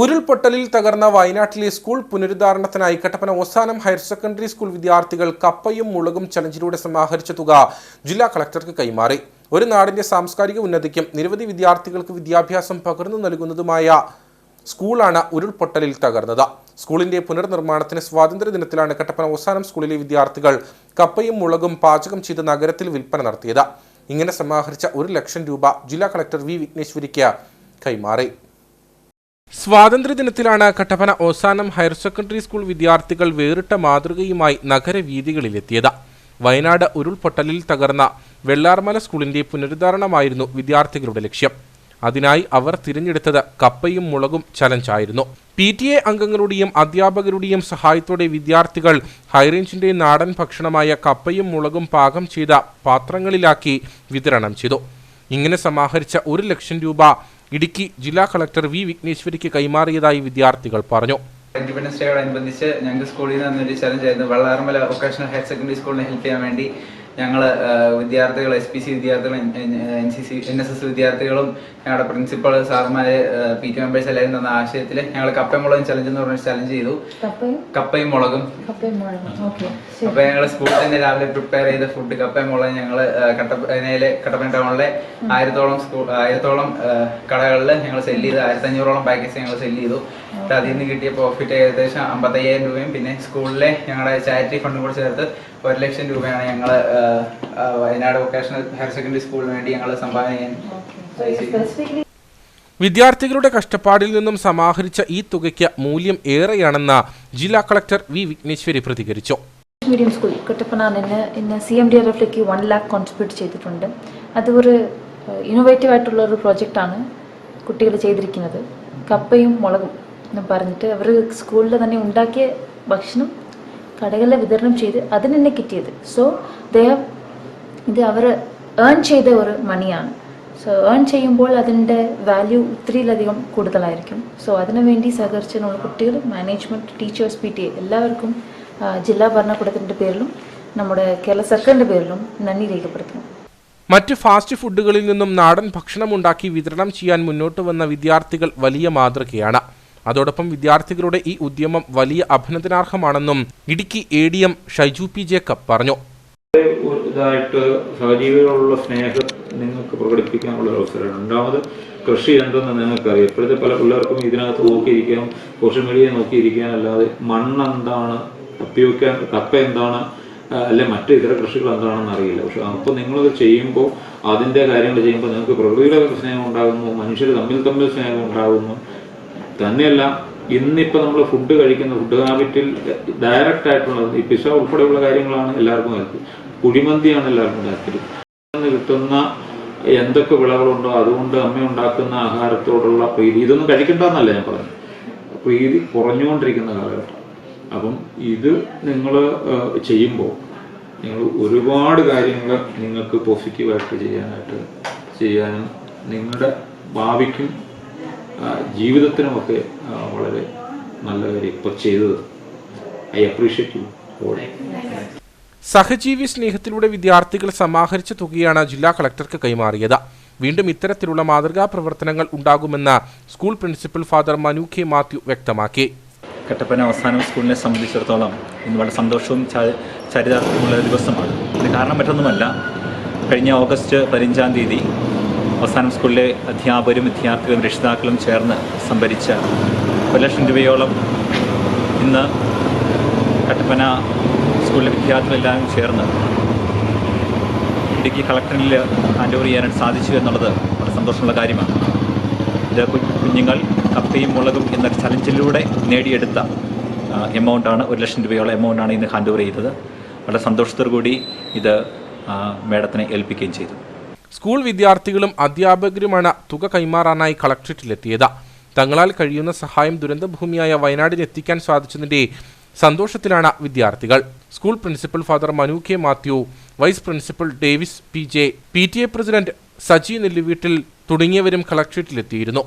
ഉരുൾപൊട്ടലിൽ തകർന്ന വയനാട്ടിലെ school പുനരുദ്ധാരണത്തിനായി Kattappana Ozanam higher secondary school വിദ്യാർത്ഥികൾ കപ്പയും മുളകും ചലഞ്ചിലൂടെ സമാഹരിച്ച തുക ജില്ലാ കളക്ടർക്ക് കൈമാറി. ഒരു നാടിന്റെ സാംസ്കാരിക ഉന്നതിക്കും നിരവധി വിദ്യാർത്ഥികൾക്ക് വിദ്യാഭ്യാസം പകർന്നു നൽകുന്നതുമായ സ്കൂളാണ് ഉരുൾപൊട്ടലിൽ തകർന്നത്. സ്കൂളിന്റെ പുനർനിർമ്മാണത്തിന് സ്വാതന്ത്ര്യ ദിനത്തിലാണ് കട്ടപ്പന ഓസാനം സ്കൂളിലെ വിദ്യാർത്ഥികൾ കപ്പയും മുളകും പാചകം ചെയ്ത് നഗരത്തിൽ വിൽപ്പന നടത്തിയത്. ഇങ്ങനെ സമാഹരിച്ച ഒരു ലക്ഷം രൂപ ജില്ലാ കളക്ടർ വി വിഘ്നേശ്വരിക്ക് കൈമാറി. സ്വാതന്ത്ര്യദിനത്തിലാണ് Kattappana Ozanam higher secondary school വിദ്യാർത്ഥികൾ വേറിട്ട മാതൃകയുമായി നഗരവീഥികളിലെത്തിയത്. വയനാട് ഉരുൾപൊട്ടലിൽ തകർന്ന വെള്ളാർമല സ്കൂളിന്റെ പുനരുദ്ധാരണമായിരുന്നു വിദ്യാർത്ഥികളുടെ ലക്ഷ്യം. അതിനായി അവർ തിരഞ്ഞെടുത്തത് കപ്പയും മുളകും ചലഞ്ചായിരുന്നു. പി ടി എ അംഗങ്ങളുടെയും അധ്യാപകരുടെയും സഹായത്തോടെ വിദ്യാർത്ഥികൾ ഹൈറേഞ്ചിന്റെ നാടൻ ഭക്ഷണമായ കപ്പയും മുളകും പാകം ചെയ്ത പാത്രങ്ങളിലാക്കി വിതരണം ചെയ്തു. ഇങ്ങനെ സമാഹരിച്ച ഒരു ലക്ഷം രൂപ ഇടുക്കി ജില്ലാ കളക്ടർ വി വിഘ്നേശ്വരിക്ക് കൈമാറിയതായി വിദ്യാർത്ഥികൾ പറഞ്ഞു. ഇൻഡിപെൻഡൻസ് ഡേയോടനുബന്ധിച്ച് ഞങ്ങൾക്ക് സ്കൂളിൽ നിന്ന് ഒരു ചലഞ്ച് ആയിരുന്നു വെള്ളാർമല വൊക്കേഷണൽ ഹയർ സെക്കൻഡറി സ്കൂളിനെ ഹെൽപ്പ് ചെയ്യാൻ വേണ്ടി ഞങ്ങൾ വിദ്യാർത്ഥികൾ എസ് പി സി വിദ്യാർത്ഥികളും N C C N S S വിദ്യാർത്ഥികളും ഞങ്ങളുടെ പ്രിൻസിപ്പൾ സാറുമാര് പി ടി മെമ്പേഴ്സ് എല്ലാവരും തന്ന ആശയത്തിൽ ഞങ്ങൾ കപ്പയും മുളകും ചലഞ്ച് എന്ന് പറഞ്ഞ ചലഞ്ച് ചെയ്തു. കപ്പയും? മുളകും. അപ്പൊ ഞങ്ങൾ സ്കൂളിൽ തന്നെ രാവിലെ പ്രിപ്പയർ ചെയ്ത ഫുഡ് കപ്പയും മുളകും ഞങ്ങൾ കട്ടപ്പനയിലെ കട്ടപ്പന ടൗണിലെ ആയിരത്തോളം സ്കൂൾ ആയിരത്തോളം കടകളിൽ ഞങ്ങൾ സെല്ല് ചെയ്ത് ആയിരത്തി അഞ്ഞൂറോളം പാക്കേജ് ഞങ്ങൾ സെല്ല് ചെയ്തു അതിൽ നിന്ന് കിട്ടിയ പ്രോഫിറ്റ് ഏകദേശം അമ്പത്തയ്യായിരം രൂപയും. പിന്നെ സ്കൂളിലെ ഞങ്ങളുടെ ചാരിറ്റി ഫണ്ടും കൂടെ ചേർത്ത് ഒരു ലക്ഷം രൂപയാണ് ഞങ്ങൾ വയനാട് വൊക്കേഷണൽ ഹയർ സെക്കൻഡറി സ്കൂളിന് വേണ്ടി ഞങ്ങൾ സംഭാവന ചെയ്യാൻ വിദ്യാർത്ഥികളുടെ കഷ്ടപ്പാടിൽ നിന്നും സമാഹരിച്ച ഈ തുകയ്ക്ക് മൂല്യം ഏറെയാണെന്ന് ജില്ലാ കളക്ടർ വി വിഘ്നേശ്വരി പ്രതികരിച്ചു. മീഡിയം സ്കൂൾ കുട്ടപ്പന നിന്ന് ഇന്ന് സി എം ഡി ആർ എഫിലേക്ക് വൺ ലാക്ക് കോൺട്രിബ്യൂട്ട് ചെയ്തിട്ടുണ്ട്. അത് ഒരു ഇന്നോവേറ്റീവ് ആയിട്ടുള്ള ഒരു പ്രോജക്റ്റാണ് കുട്ടികൾ ചെയ്തിരിക്കുന്നത്. കപ്പയും മുളകും എന്ന് പറഞ്ഞിട്ട് അവർ സ്കൂളിൽ തന്നെ ഉണ്ടാക്കിയ ഭക്ഷണം കടകളിൽ വിതരണം ചെയ്ത് അതിന് തന്നെ കിട്ടിയത് സോ ദേ ഇത് അവർ ഏൺ ചെയ്ത ഒരു മണിയാണ് സോ ഏൺ ചെയ്യുമ്പോൾ അതിന്റെ വാല്യൂ ഒത്തിരിയിലധികം കൂടുതലായിരിക്കും. സോ അതിനു വേണ്ടി സഹകരിച്ച നമ്മൾ കുട്ടികൾ മാനേജ്മെന്റ് ടീച്ചേഴ്സ് പി ടി എല്ലാവർക്കും ജില്ലാ ഭരണകൂടത്തിന്റെ പേരിലും നമ്മുടെ കേരള സർക്കാരിന്റെ പേരിലും നന്ദി രേഖപ്പെടുത്തുന്നു. മറ്റ് ഫാസ്റ്റ് ഫുഡുകളിൽ നിന്നും നാടൻ ഭക്ഷണമുണ്ടാക്കി വിതരണം ചെയ്യാൻ മുന്നോട്ട് വന്ന വിദ്യാർത്ഥികൾ വലിയ മാതൃകയാണ്. അതോടൊപ്പം വിദ്യാർത്ഥികളുടെ ഈ ഉദ്യമം വലിയ അഭിനന്ദനാർഹമാണെന്നും Idukki A D M Shaiju P Jacob പറഞ്ഞു. ഇതായിട്ട് സഹജീവികളോടുള്ള സ്നേഹം നിങ്ങൾക്ക് പ്രകടിപ്പിക്കാനുള്ള ഒരു രണ്ടാമത് കൃഷി എന്തെന്ന് നിങ്ങൾക്കറിയാം. ഇപ്പോഴത്തെ പല പിള്ളേർക്കും ഇതിനകത്ത് നോക്കിയിരിക്കാം സോഷ്യൽ മീഡിയ നോക്കിയിരിക്കാൻ അല്ലാതെ മണ്ണ് എന്താണ് ഉപയോഗിക്കാൻ കപ്പ എന്താണ് അല്ലെ മറ്റ് ഇതര കൃഷികൾ എന്താണെന്ന് അറിയില്ല. പക്ഷെ അപ്പോൾ നിങ്ങളത് ചെയ്യുമ്പോൾ അതിന്റെ കാര്യങ്ങൾ ചെയ്യുമ്പോൾ നിങ്ങൾക്ക് പ്രകൃതിയുടെ സ്നേഹം ഉണ്ടാകുന്നു മനുഷ്യർ തമ്മിൽ തമ്മിൽ സ്നേഹം ഉണ്ടാകുന്നു. തന്നെയല്ല ഇന്നിപ്പോൾ നമ്മൾ ഫുഡ് കഴിക്കുന്ന ഫുഡ് ഹാബിറ്റിൽ ഡയറക്റ്റ് ആയിട്ടുള്ളത് ഈ പിസ ഉൾപ്പെടെയുള്ള കാര്യങ്ങളാണ് എല്ലാവർക്കും താല്പര്യം കുഴിമന്തിയാണ് എല്ലാവർക്കും താല്പര്യം കിട്ടുന്ന എന്തൊക്കെ വിളകളുണ്ടോ അതുകൊണ്ട് അമ്മ ഉണ്ടാക്കുന്ന ആഹാരത്തോടുള്ള പ്രീതി. ഇതൊന്നും കഴിക്കണ്ടെന്നല്ല ഞാൻ പറഞ്ഞു പ്രീതി കുറഞ്ഞുകൊണ്ടിരിക്കുന്ന കാലഘട്ടം. അപ്പം ഇത് നിങ്ങൾ ചെയ്യുമ്പോൾ നിങ്ങൾ ഒരുപാട് കാര്യങ്ങൾ നിങ്ങൾക്ക് പോസിറ്റീവായിട്ട് ചെയ്യാനായിട്ട് ചെയ്യാനും നിങ്ങളുടെ ഭാവിക്കും ജീവിതത്തിനുമൊക്കെ വളരെ നല്ല കാര്യം ഇപ്പോൾ ചെയ്തത്. I appreciate you all. സഹജീവി സ്നേഹത്തിലൂടെ വിദ്യാർത്ഥികൾ സമാഹരിച്ച തുകയാണ് ജില്ലാ കളക്ടർക്ക് കൈമാറിയത്. വീണ്ടും ഇത്തരത്തിലുള്ള മാതൃകാ പ്രവർത്തനങ്ങൾ ഉണ്ടാകുമെന്ന് school principal father Manu K Mathew വ്യക്തമാക്കി. കട്ടപ്പന അവസാനം സ്കൂളിനെ സംബന്ധിച്ചിടത്തോളം ഇന്ന് വളരെ സന്തോഷവും ചരിതാർത്ഥ്യമുള്ള ദിവസമാണ്. ഇതിന് കാരണം മറ്റൊന്നുമല്ല. കഴിഞ്ഞ ഓഗസ്റ്റ് പതിനഞ്ചാം തീയതി അവസാനം സ്കൂളിലെ അധ്യാപകരും വിദ്യാർത്ഥികളും രക്ഷിതാക്കളും ചേർന്ന് സംഭരിച്ച ഒരു ലക്ഷം രൂപയോളം ഇന്ന് കട്ടപ്പന സ്കൂളിലെ വിദ്യാർത്ഥികളെല്ലാവരും ചേർന്ന് ഇടുക്കി കളക്ടറിൽ ഹാൻഡ് ഓവർ ചെയ്യാനായിട്ട് സാധിച്ചു എന്നുള്ളത് വളരെ സന്തോഷമുള്ള കാര്യമാണ്. ഇത് കുഞ്ഞുങ്ങൾ കപ്പയും മുളകും എന്ന ചലഞ്ചിലൂടെ നേടിയെടുത്ത എമൗണ്ടാണ് ഒരു ലക്ഷം രൂപയോളം എമൗണ്ടാണ് ഇന്ന് ഹാൻഡ് ഓവർ ചെയ്തത്. വളരെ സന്തോഷത്തോടു കൂടി ഇത് മേഡത്തിനെ ഏൽപ്പിക്കുകയും ചെയ്തു. സ്കൂൾ വിദ്യാർത്ഥികളും അധ്യാപകരുമാണ് തുക കൈമാറാനായി കളക്ട്രേറ്റിലെത്തിയത്. തങ്ങളാൽ കഴിയുന്ന സഹായം ദുരന്തഭൂമിയായ വയനാടിന് എത്തിക്കാൻ സാധിച്ചതിന്റെ സന്തോഷത്തിലാണ് വിദ്യാർത്ഥികൾ. School principal father Manu K Mathew vice principal Davis P J P T A president Saji Nelluveettil തുടങ്ങിയവരും കളക്ട്രേറ്റിലെത്തിയിരുന്നു.